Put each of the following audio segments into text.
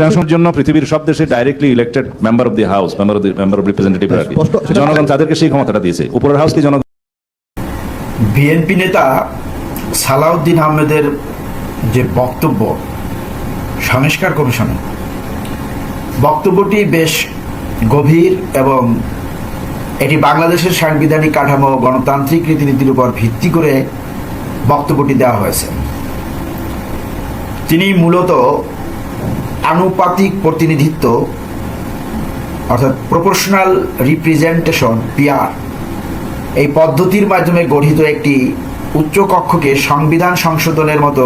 সংসদের জন্য পৃথিবীর সব দেশে directly elected member of the house member of the member of representative জনগণ তাদেরকে সেই ক্ষমতাটা দিয়েছে। উপরের হাউস কি জনগণ বিএনপি নেতা সালাউদ্দিন আহমেদের যে বক্তব্য সংস্কার কমিশনে বক্তব্যটি বেশ গভীর এবং এটি বাংলাদেশের সাংবিধানিক কাঠামো গণতান্ত্রিক রীতিনীতির উপর ভিত্তি করে বক্তব্যটি দেওয়া হয়েছে। তিনি মূলত আনুপাতিক প্রতিনিধিত্ব, অর্থাৎ প্রপোর্শনাল রিপ্রেজেন্টেশন পিআর এই পদ্ধতির মাধ্যমে গঠিত একটি উচ্চ কক্ষকে সংবিধান সংশোধনের মতো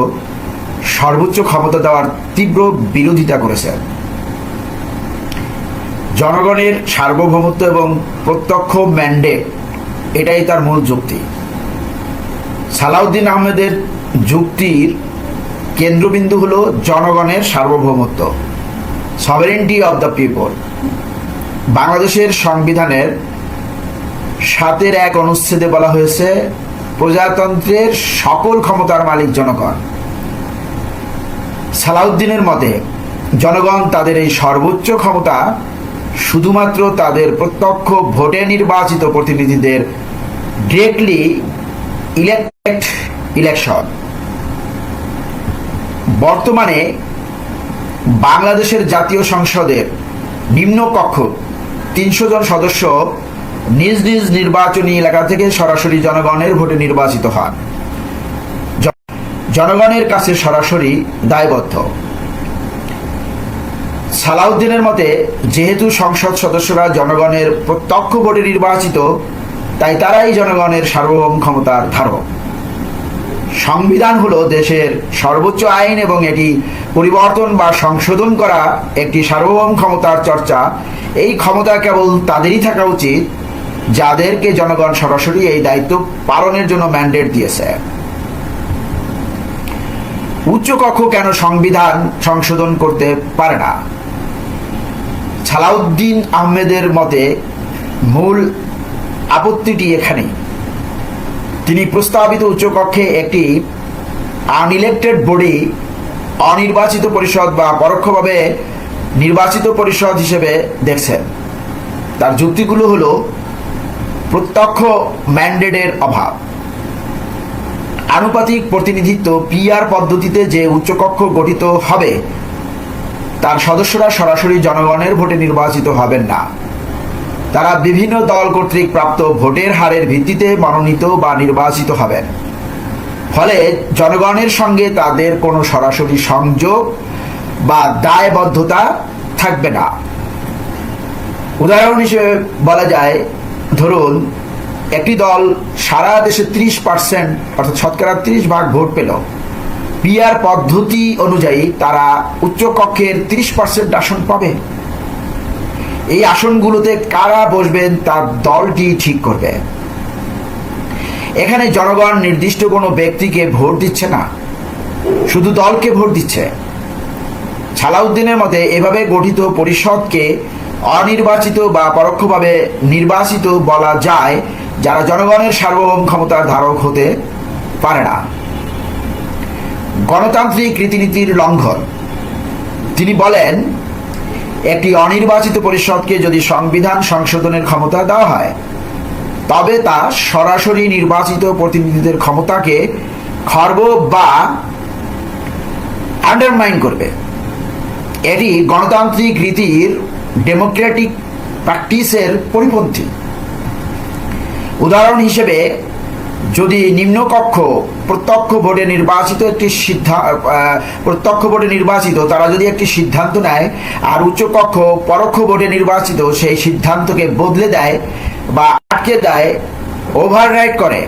সর্বোচ্চ ক্ষমতা দেওয়ার তীব্র বিরোধিতা করেছেন জনগণের সার্বভৌমত্ব এবং প্রত্যক্ষ ম্যান্ডেট এটাই তার মূল যুক্তি। সালাউদ্দিন আহমেদের যুক্তির কেন্দ্রবিন্দু হলো জনগণের সার্বভৌমত্ব সভারেন্টি অব দ্য পিপল বাংলাদেশের সংবিধানের সাতের এক অনুচ্ছেদে বলা হয়েছে, প্রজাতন্ত্রের সকল ক্ষমতার মালিক জনগণ। সালাউদ্দিনের মতে, জনগণ তাদের এই সর্বোচ্চ ক্ষমতা শুধুমাত্র তাদের প্রত্যক্ষ ভোটে নির্বাচিত প্রতিনিধিদের ডিরেক্টলি ইলেক্ট ইলেকশন বর্তমানে বাংলাদেশের জাতীয় সংসদের নিম্ন কক্ষ তিনশো জন সদস্য নিজ নিজ নির্বাচনী এলাকা থেকে সরাসরি জনগণের ভোটে নির্বাচিত হন। জনগণের কাছে সরাসরি দায়বদ্ধ। সালাউদ্দিনের মতে, যেহেতু সংসদ সদস্যরা জনগণের প্রত্যক্ষ ভোটে নির্বাচিত, তাই তারাই জনগণের সার্বভৌম ক্ষমতার ধারক। সংবিধান হলো দেশের সর্বোচ্চ আইন এবং এটি পরিবর্তন বা সংশোধন করা একটি সার্বভৌম ক্ষমতার চর্চা। এই ক্ষমতা কেবল তাদেরই থাকা উচিত, যাদেরকে জনগণ সরাসরি এই দায়িত্ব পালনের জন্য ম্যান্ডেট দিয়েছে। উচ্চকক্ষ কেন সংবিধান সংশোধন করতে পারে না? সালাউদ্দিন আহমেদের মতে, মূল আপত্তিটি এখানেই। তিনি প্রস্তাবিত উচ্চকক্ষে একটি আনইলেক্টেড বডি, অনির্বাচিত পরিষদ বা পরোক্ষভাবে নির্বাচিত পরিষদ হিসেবে দেখছেন। তার যুক্তিগুলো হলো, প্রত্যক্ষ ম্যান্ডেটের অভাব। আনুপাতিক প্রতিনিধিত্ব পিআর পদ্ধতিতে যে উচ্চকক্ষ গঠিত হবে, তার সদস্যরা সরাসরি জনগণের ভোটে নির্বাচিত হবেন না। তারা বিভিন্ন দল কর্তৃক প্রাপ্ত ভোটের হারের ভিত্তিতে মনোনীত বা নির্বাচিত হবেন। ফলে জনগণের সঙ্গে তাদের কোনো সরাসরি সংযোগ বা দায়বদ্ধতা থাকবে না। উদাহরণ হিসেবে বলা যায়, ধরুন, একটি দল সারা দেশে ত্রিশ পার্সেন্ট, অর্থাৎ শতকরা ত্রিশ ভাগ ভোট পেল। পিআর পদ্ধতি অনুযায়ী তারা উচ্চকক্ষের ত্রিশ পার্সেন্ট আসন পাবে। এই আসনগুলোতে কারা বসবেন তার দলটি ঠিক করবে। এখানে জনগণ নির্দিষ্ট কোনো ব্যক্তিকে ভোট দিচ্ছে না, শুধু দলকে ভোট দিচ্ছে। সালাউদ্দিনের মতে এভাবে গঠিত পরিষদকে অনির্বাচিত বা পরোক্ষভাবে নির্বাচিত বলা যায় যারা জনগণের সার্বভৌম ক্ষমতার ধারক হতে পারে না। গণতান্ত্রিক রীতিনীতির লঙ্ঘন। তিনি বলেন একটি অনির্বাচিত পরিষদকে যদি সংবিধান সংশোধনের ক্ষমতা দেওয়া হয়, তবে তা সরাসরি নির্বাচিত প্রতিনিধিদের ক্ষমতাকে খর্ব বা আন্ডারমাইন করবে। এটি গণতান্ত্রিক রীতির ডেমোক্রেটিক প্র্যাকটিসের পরিপন্থী। উদাহরণ হিসেবে যদি নিম্নকক্ষ প্রত্যক্ষ ভোটে নির্বাচিত একটি সিদ্ধান্ত প্রত্যক্ষ ভোটে নির্বাচিত, তারা যদি একটি সিদ্ধান্ত নেয় আর উচ্চকক্ষ পরোক্ষ ভোটে নির্বাচিত, সেই সিদ্ধান্তকে বদলে দেয় বা আটকে দেয় ওভাররাইড করে,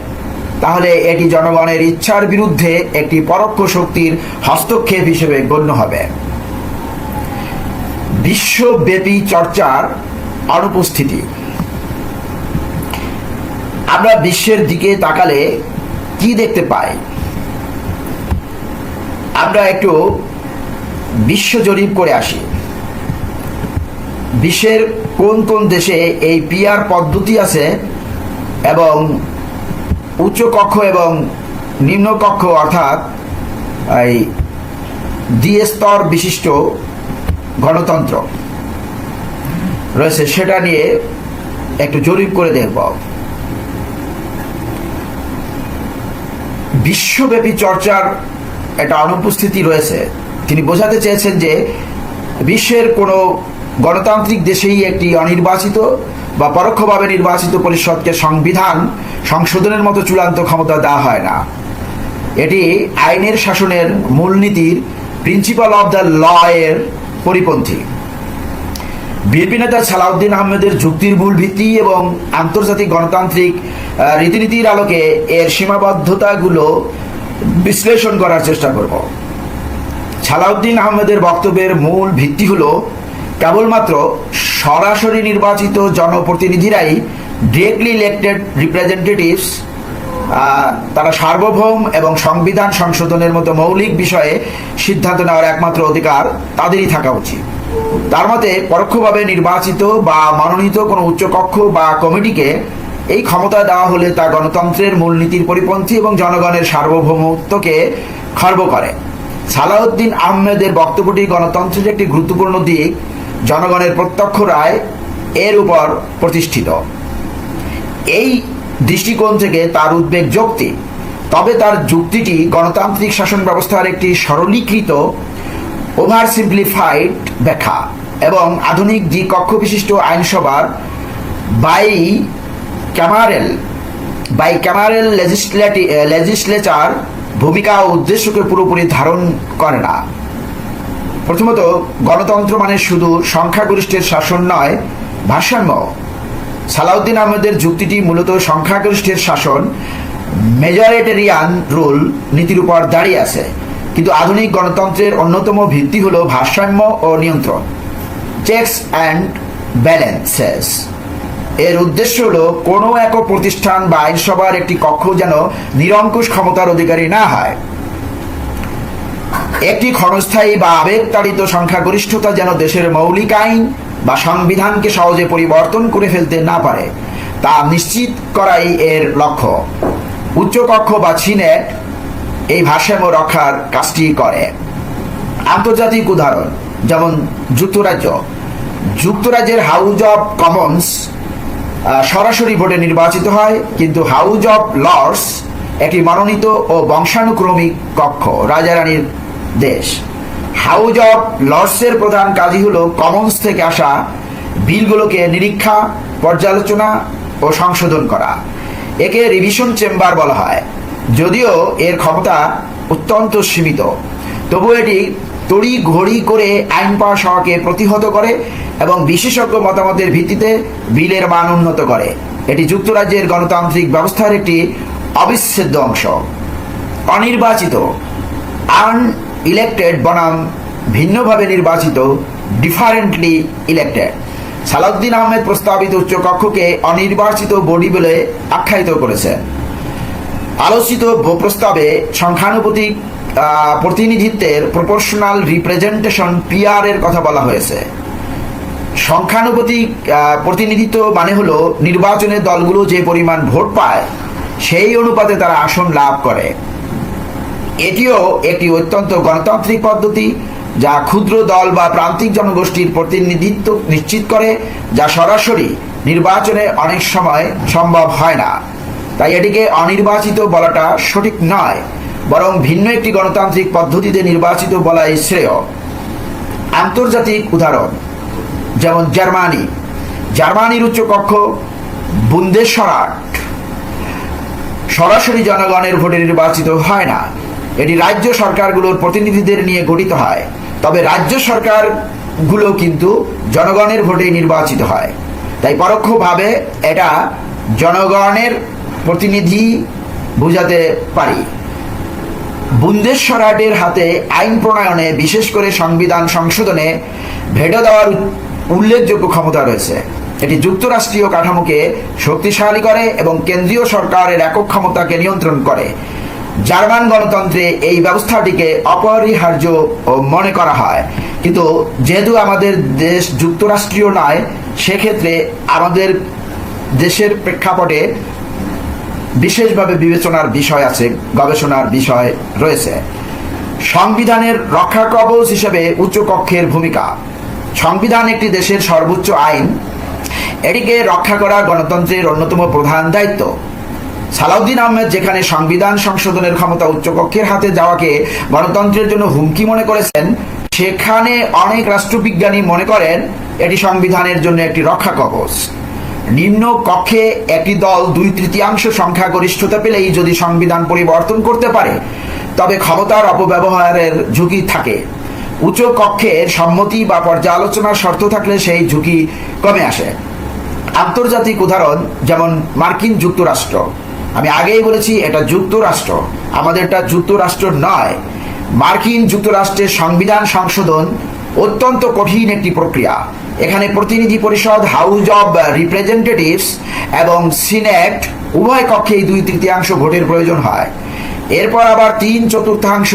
তাহলে এটি জনগণের ইচ্ছার বিরুদ্ধে একটি পরোক্ষ শক্তির হস্তক্ষেপ হিসেবে গণ্য হবে। বিশ্বব্যাপী চর্চার অনুপস্থিতি। আমরা বিশ্বের দিকে তাকালে কি দেখতে পাই? আমরা একটু বিশ্ব জরিপ করে আসি। বিশ্বের কোন কোন দেশে এই পিয়ার পদ্ধতি আছে এবং উচ্চ কক্ষ এবং নিম্ন কক্ষ অর্থাৎ এই দ্বিস্তর বিশিষ্ট গণতন্ত্র রয়েছে, সেটা নিয়ে একটু জরিপ করে দেখব। বিশ্বব্যাপী চর্চার একটা অনুপস্থিতি রয়েছে। তিনি বোঝাতে চেয়েছেন যে বিশ্বের কোনো গণতান্ত্রিক দেশেই একটি অনির্বাচিত বা পরোক্ষভাবে নির্বাচিত পরিষদকে সংবিধান সংশোধনের মতো চূড়ান্ত ক্ষমতা দেওয়া হয় না। এটি আইনের শাসনের মূলনীতির প্রিন্সিপাল অব দ্য ল এর পরিপন্থী। বিএনপি নেতা সালাউদ্দিন আহমেদের যুক্তির মূল ভিত্তি এবং আন্তর্জাতিক গণতান্ত্রিক রীতিনীতির আলোকে এর সীমাবদ্ধতাগুলো বিশ্লেষণ করার চেষ্টা করব। সালাউদ্দিন আহমেদের বক্তব্যের মূল ভিত্তি হলো, কেবলমাত্র সরাসরি নির্বাচিত জনপ্রতিনিধিরাই ডিরেক্টলি ইলেক্টেড রিপ্রেজেন্টেটিভস তারা সার্বভৌম এবং সংবিধান সংশোধনের মতো মৌলিক বিষয়ে সিদ্ধান্ত নেওয়ার একমাত্র অধিকার তাদেরই থাকা উচিত। তার মতে, পরোক্ষভাবে নির্বাচিত বা মনোনীত কোনো উচ্চকক্ষ বা কমিটিকে এই ক্ষমতা দেওয়া হলে তা গণতন্ত্রের মূলনীতির পরিপন্থী এবং জনগণের সার্বভৌমত্বকে খর্ব করে। সালাউদ্দিন আহমেদের বক্তব্যটি গণতন্ত্রের একটি গুরুত্বপূর্ণ দিক, জনগণের প্রত্যক্ষ রায় এর উপর প্রতিষ্ঠিত। এই দৃষ্টিকোণ থেকে তার উদ্বেগ যৌক্তিক তবে তার যুক্তিটি গণতান্ত্রিক শাসন ব্যবস্থার একটি সরলীকৃত ওভার সিম্পলিফাইড ব্যাখ্যা এবং আধুনিক দ্বিকক্ষ বিশিষ্ট আইনসভার বাই ক্যামারেল বাই ক্যামারেল লেজিসলেটি, লেজিসলেচার ভূমিকা ও উদ্দেশ্যকে পুরোপুরি ধারণ করে না। প্রথমত, গণতন্ত্র মানে শুধু সংখ্যাগরিষ্ঠের শাসন নয়, ভারসাম্য। সালাউদ্দিন আহমেদের যুক্তিটি মূলত সংখ্যাগরিষ্ঠের শাসন, মেজরিটেরিয়ান রুল নীতির উপর দাঁড়িয়ে আছে। কিন্তু আধুনিক গণতন্ত্রের অন্যতম ভিত্তি হল ভারসাম্য ও নিয়ন্ত্রণ। চেকস অ্যান্ড ব্যালেন্সেস এর উদ্দেশ্য হলো কোনো এক প্রতিষ্ঠান বা আইনসভার একটি কক্ষ যেন নিরঙ্কুশ ক্ষমতার অধিকারী না হয়। একটি ক্ষণস্থায়ী বা আবেগতাড়িত সংখ্যাগরিষ্ঠতা যেন দেশের মৌলিক আইন বা সংবিধানকে সহজে পরিবর্তন করে ফেলতে না পারে, তা নিশ্চিত করাই এর লক্ষ্য। উচ্চকক্ষ বা সিনেট এই ভারসাম্য রক্ষার কাজটি করে। আন্তর্জাতিক উদাহরণ, যেমন যুক্তরাজ্য। যুক্তরাজ্যের হাউজ অব কমন্স সরাসরি ভোটে নির্বাচিত হয়, কিন্তু হাউজ অব লর্ডস একটি মনোনীত ও বংশানুক্রমিক কক্ষ, রাজারানীর দেশ। হাউজ অব লর্ডসের প্রধান কাজই হলো কমন্স থেকে আসা বিলগুলোকে নিরীক্ষা, পর্যালোচনা ও সংশোধন করা। একে রিভিশন চেম্বার বলা হয়। যদিও এর ক্ষমতা অত্যন্ত সীমিত তবু এটি তড়ি ঘড়ি করে আইন পাশ হওয়াকে প্রতিহত করে এবং বিশেষজ্ঞ মতামতের ভিত্তিতে বিলের মান উন্নত করে। এটি যুক্তরাজ্যের গণতান্ত্রিক ব্যবস্থার একটি অবিচ্ছেদ্য অংশ। অনির্বাচিত আন ইলেক্টেড বনাম ভিন্নভাবে নির্বাচিত, ডিফারেন্টলি ইলেক্টেড। সালাউদ্দিন আহমেদ প্রস্তাবিত উচ্চকক্ষকে অনির্বাচিত বডি বলে আখ্যায়িত করেছেন। আলোচিত প্রস্তাবে সংখ্যানুপাতিক প্রতিনিধিত্বের প্রপোর্শনাল রিপ্রেজেন্টেশন পিআর এর কথা বলা হয়েছে। সংখ্যানুপাতিক প্রতিনিধিত্ব মানে হলো নির্বাচনে দলগুলো যে পরিমাণ ভোট পায়, সেই অনুপাতে তারা আসন লাভ করে। এটিও একটি অত্যন্ত গণতান্ত্রিক পদ্ধতি, যা ক্ষুদ্র দল বা প্রান্তিক জনগোষ্ঠীর প্রতিনিধিত্ব নিশ্চিত করে, যা সরাসরি নির্বাচনে অনেক সময় সম্ভব হয় না। তাই এটিকে অনির্বাচিত বলাটা সঠিক নয়, বরং ভিন্ন একটি গণতান্ত্রিক পদ্ধতিতে নির্বাচিত বলাই শ্রেয়। আন্তর্জাতিক উদাহরণ, যেমন জার্মানি। জার্মানির উচ্চকক্ষ বুন্দেশ্বরাট সরাসরি জনগণের ভোটে নির্বাচিত হয় না। এটি রাজ্য সরকারগুলোর প্রতিনিধিদের নিয়ে গঠিত হয়, তবে রাজ্য সরকারগুলো কিন্তু জনগণের ভোটে নির্বাচিত হয়। তাই পরোক্ষভাবে এটা জনগণের প্রতিনিধি বোঝাতে পারি। বুন্দেশ্বরাটের হাতে আইন প্রণয়নে, বিশেষ করে সংবিধান সংশোধনে ভেটো দেওয়ার উল্লেখযোগ্য ক্ষমতা রয়েছে। এটি যুক্তরাষ্ট্রীয় কাঠামোকে শক্তিশালী করে এবং কেন্দ্রীয় সরকারের একক ক্ষমতাকে নিয়ন্ত্রণ করে। জার্মান গণতন্ত্রে এই ব্যবস্থাটিকে অপরিহার্য মনে করা হয়। কিন্তু যেহেতু আমাদের দেশ যুক্তরাষ্ট্রীয় নয়, সেক্ষেত্রে আমাদের দেশের প্রেক্ষাপটে বিশেষভাবে বিবেচনার বিষয় আছে, গবেষণার বিষয় রয়েছে। সংবিধানের রক্ষা কবচ হিসেবে উচ্চকক্ষের ভূমিকা। সংবিধান একটি দেশের সর্বোচ্চ আইন। এটিকে রক্ষা করা গণতন্ত্রের অন্যতম প্রধান দায়িত্ব। সালাউদ্দিন আহমেদ যেখানে সংবিধান সংশোধনের ক্ষমতা উচ্চকক্ষের হাতে যাওয়াকে গণতন্ত্রের জন্য হুমকি মনে করেছেন, সেখানে অনেক রাষ্ট্রবিজ্ঞানী মনে করেন, এটি সংবিধানের জন্য একটি রক্ষা কবচ। নিম্ন কক্ষে একটি দল দুই তৃতীয়াংশ সংখ্যাগরিষ্ঠতা পেলেই যদি সংবিধান পরিবর্তন করতে পারে, তবে ক্ষমতার অপব্যবহারের ঝুঁকি থাকে। উচ্চ কক্ষের সম্মতি বা পর্যালোচনার শর্ত থাকলে সেই ঝুঁকি কমে আসে। আন্তর্জাতিক উদাহরণ যেমন মার্কিন যুক্তরাষ্ট্র। আমি আগেই বলেছি, এটা যুক্তরাষ্ট্র। আমাদেরটা যুক্তরাষ্ট্র নয়। মার্কিন যুক্তরাষ্ট্রের সংবিধান সংশোধন অত্যন্ত কঠিন একটি প্রক্রিয়া। এখানে প্রতিনিধি পরিষদ হাউস অব রিপ্রেজেন্টেটিভস এবং সিনেট উভয় কক্ষেই দুই তৃতীয়াংশ ভোটের প্রয়োজন হয়। এরপর আবার তিন চতুর্থাংশ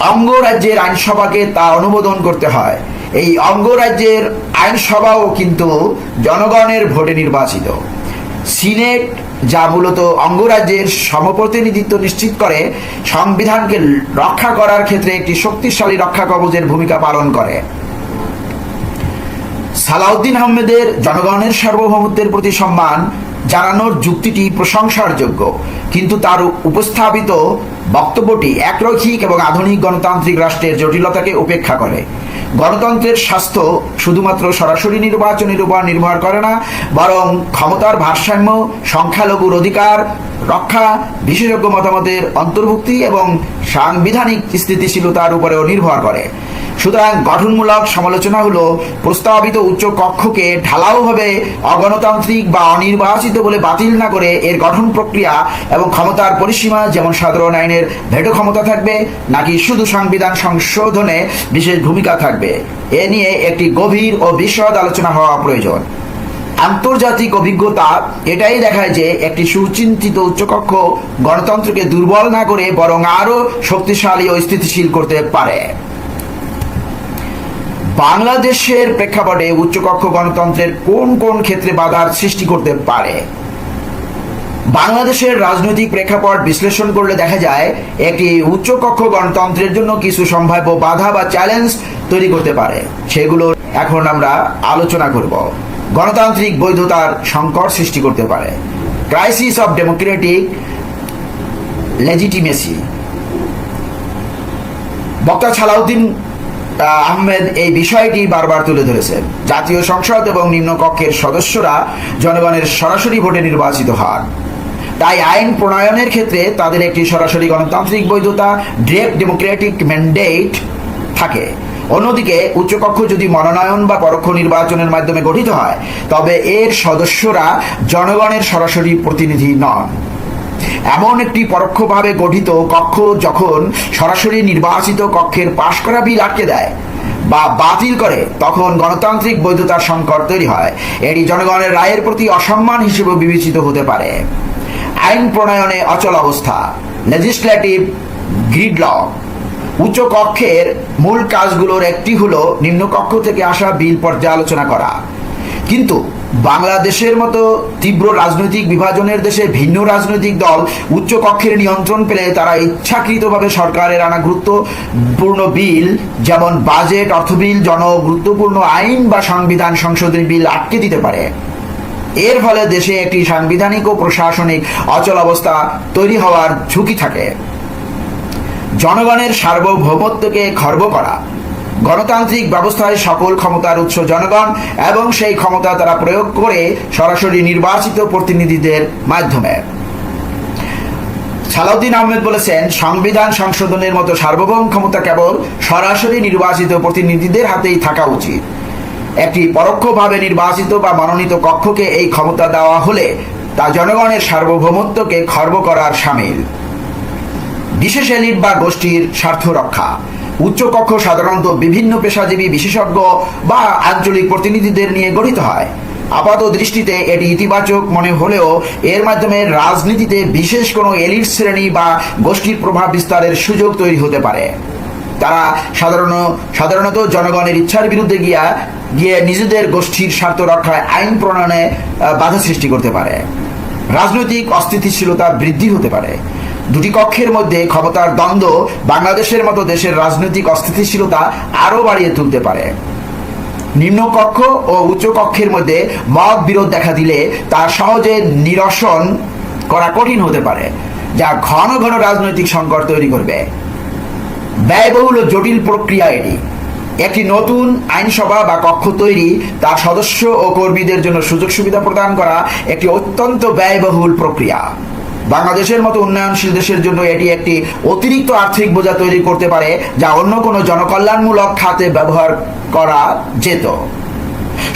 অঙ্গরাজ্যের আইনসভাকে তা অনুমোদন করতে হয়। এই অঙ্গরাজ্যের আইনসভাও কিন্তু জনগণের ভোটে নির্বাচিত। সিনেট যা মূলত অঙ্গরাজ্যের সমপ্রতিনিধিত্ব নিশ্চিত করে, সংবিধানকে রক্ষা করার ক্ষেত্রে একটি শক্তিশালী রক্ষা কবচের ভূমিকা পালন করে। সালাউদ্দিন আহমেদের জনগণের সার্বভৌমত্বের প্রতি সম্মান জানানোর যুক্তিটি প্রশংসার যোগ্য কিন্তু তার উপস্থাপিত বক্তব্যটি একরৈখিক এবং আধুনিক গণতান্ত্রিক রাষ্ট্রের জটিলতাকে উপেক্ষা করে। গণতন্ত্রের স্বাস্থ্য শুধুমাত্র সরাসরি নির্বাচনের উপর নির্ভর করে না, বরং ক্ষমতার ভারসাম্য, সংখ্যালঘুর অধিকার রক্ষা, বিশেষজ্ঞ মতামতের অন্তর্ভুক্তি এবং সাংবিধানিক স্থিতিশীলতার উপরেও নির্ভর করে। সুতরাং গঠনমূলক সমালোচনা হলো, প্রস্তাবিত উচ্চ কক্ষকে ঢালাওভাবে অগণতান্ত্রিক বা অনির্বাচিত বলে বাতিল না করে এর গঠন প্রক্রিয়া এবং ক্ষমতার পরিসীমা যেমন সাধারণ আইনের ভেটো ক্ষমতা থাকবে, নাকি শুধু সংবিধান সংশোধনে বিশেষ ভূমিকা থাকবে। এ নিয়ে একটি গভীর ও বিশদ আলোচনা হওয়া প্রয়োজন। আন্তর্জাতিক অভিজ্ঞতা এটাই দেখায় যে একটি সুচিন্তিত উচ্চকক্ষ গণতন্ত্রকে দুর্বল না করে বরং আরও শক্তিশালী ও স্থিতিশীল করতে পারে। বাংলাদেশের প্রেক্ষাপটে উচ্চকক্ষ গণতন্ত্রের কোন কোন ক্ষেত্রে বাধার সৃষ্টি করতে পারে? বাংলাদেশের রাজনৈতিক প্রেক্ষাপট বিশ্লেষণ করলে দেখা যায় একটি উচ্চকক্ষ গণতন্ত্রের জন্য কিছু সম্ভাব্য বাধা বা চ্যালেঞ্জ তৈরি করতে পারে। সেগুলো এখন আমরা আলোচনা করব। গণতান্ত্রিক বৈধতার সংকট সৃষ্টি করতে পারে। ক্রাইসিস অফ ডেমোক্রেটিক লেজিটিমেসি বক্তা সালাউদ্দিন আহ, আহমেদ এই বিষয়টি বারবার তুলে ধরেছেন। জাতীয় সংসদ এবং নিম্নকক্ষের সদস্যরা জনগণের সরাসরি ভোটে নির্বাচিত হন। তাই আইন প্রণয়নের ক্ষেত্রে তাদের একটি সরাসরি গণতান্ত্রিক বৈধতা ডিরেক্ট ডেমোক্রেটিক ম্যান্ডেট থাকে। অন্যদিকে উচ্চকক্ষ যদি মনোনয়ন বা পরোক্ষ নির্বাচনের মাধ্যমে গঠিত হয়, তবে এর সদস্যরা জনগণের সরাসরি প্রতিনিধি নন। এমন একটি পরোক্ষভাবে গঠিত কক্ষ যখন সরাসরি নির্বাচিত কক্ষের পাশ করা বিল আটকে দেয় বা বাতিল করে, তখন গণতান্ত্রিক বৈধতার সংকট তৈরি হয়। এটি জনগণের রায়ের প্রতি অসম্মান হিসেবে বিবেচিত হতে পারে। আইন প্রণয়নে অচল অবস্থা। লেজিসলেটিভ গ্রিডলক উচ্চ কক্ষের মূল কাজগুলোর একটি হলো নিম্নকক্ষ থেকে আসা বিল পর্যালোচনা করা। কিন্তু বাংলাদেশের মতো তীব্র রাজনৈতিক বিভাজনের দেশে ভিন্ন রাজনৈতিক দল উচ্চ কক্ষের নিয়ন্ত্রণ পেলে তারা ইচ্ছাকৃতভাবে সরকারের আনা গুরুত্বপূর্ণ বিল, যেমন বাজেট অর্থ বিল জন গুরুত্বপূর্ণ আইন বা সংবিধান সংশোধনী বিল আটকে দিতে পারে। এর ফলে দেশে একটি সাংবিধানিক ও প্রশাসনিক অচল অবস্থা তৈরি হওয়ার ঝুঁকি থাকে। জনগণের সার্বভৌমত্বকে খর্ব করা। গণতান্ত্রিক ব্যবস্থায় সকল ক্ষমতার উৎস জনগণ এবং সেই ক্ষমতা তারা প্রয়োগ করে সরাসরি নির্বাচিত প্রতিনিধিদের মাধ্যমে। সালাউদ্দিন আহমেদ বলেছেন, সংবিধান সংশোধনের মতো সার্বভৌম ক্ষমতা কেবল সরাসরি নির্বাচিত প্রতিনিধিদের হাতেই থাকা উচিত। একটি পরোক্ষভাবে নির্বাচিত বা মনোনীত কক্ষকে এই ক্ষমতা দেওয়া হলে তা জনগণের সার্বভৌমত্বকে খর্ব করার সামিল। বিশেষ এলিট বা গোষ্ঠীর স্বার্থ রক্ষা। উচ্চকক্ষ সাধারণত বিভিন্ন পেশাজীবী বিশেষজ্ঞ বা আঞ্চলিক প্রতিনিধিদের নিয়ে গঠিত হয়। আপাত দৃষ্টিতে এটি ইতিবাচক মনে হলেও এর মাধ্যমে রাজনীতিতে বিশেষ কোনো এলিট শ্রেণি বা গোষ্ঠীর প্রভাব বিস্তারের সুযোগ তৈরি হতে পারে। তারা সাধারণ, সাধারণত জনগণের ইচ্ছার বিরুদ্ধে গিয়া, গিয়ে নিজেদের গোষ্ঠীর স্বার্থ রক্ষায় আইন প্রণয়নে বাধা সৃষ্টি করতে পারে। রাজনৈতিক অস্থিতিশীলতা বৃদ্ধি হতে পারে। দুটি কক্ষের মধ্যে ক্ষমতার দ্বন্দ্ব বাংলাদেশের মতো দেশের রাজনৈতিক অস্থিতিশীলতা আরও বাড়িয়ে তুলতে পারে। নিম্নকক্ষ ও উচ্চকক্ষের মধ্যে মত বিরোধ দেখা দিলে তা সহজে নিরসন করা কঠিন হতে পারে, যা ঘন ঘন রাজনৈতিক সংকট তৈরি করবে। ব্যয়বহুল ও জটিল প্রক্রিয়া এটি। একটি নতুন আইনসভা বা কক্ষ তৈরি তার সদস্য ও কর্মীদের জন্য সুযোগ সুবিধা প্রদান করা একটি অত্যন্ত ব্যয়বহুল প্রক্রিয়া। বাংলাদেশের মতো উন্নয়নশীল দেশের জন্য এটি একটি অতিরিক্ত আর্থিক বোঝা তৈরি করতে পারে, যা অন্য কোনো জনকল্যাণমূলক খাতে ব্যবহার করা যেত।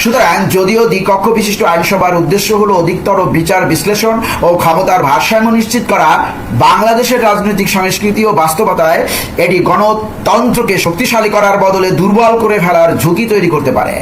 সুতরাং যদিও দ্বিকক্ষ বিশিষ্ট আইনসভার উদ্দেশ্য হলো অধিকতর বিচার বিশ্লেষণ ও ক্ষমতার ভারসাম্য নিশ্চিত করা, বাংলাদেশের রাজনৈতিক সংস্কৃতি ও বাস্তবতায় এটি গণতন্ত্রকে শক্তিশালী করার বদলে দুর্বল করে ফেলার ঝুঁকি তৈরি করতে পারে।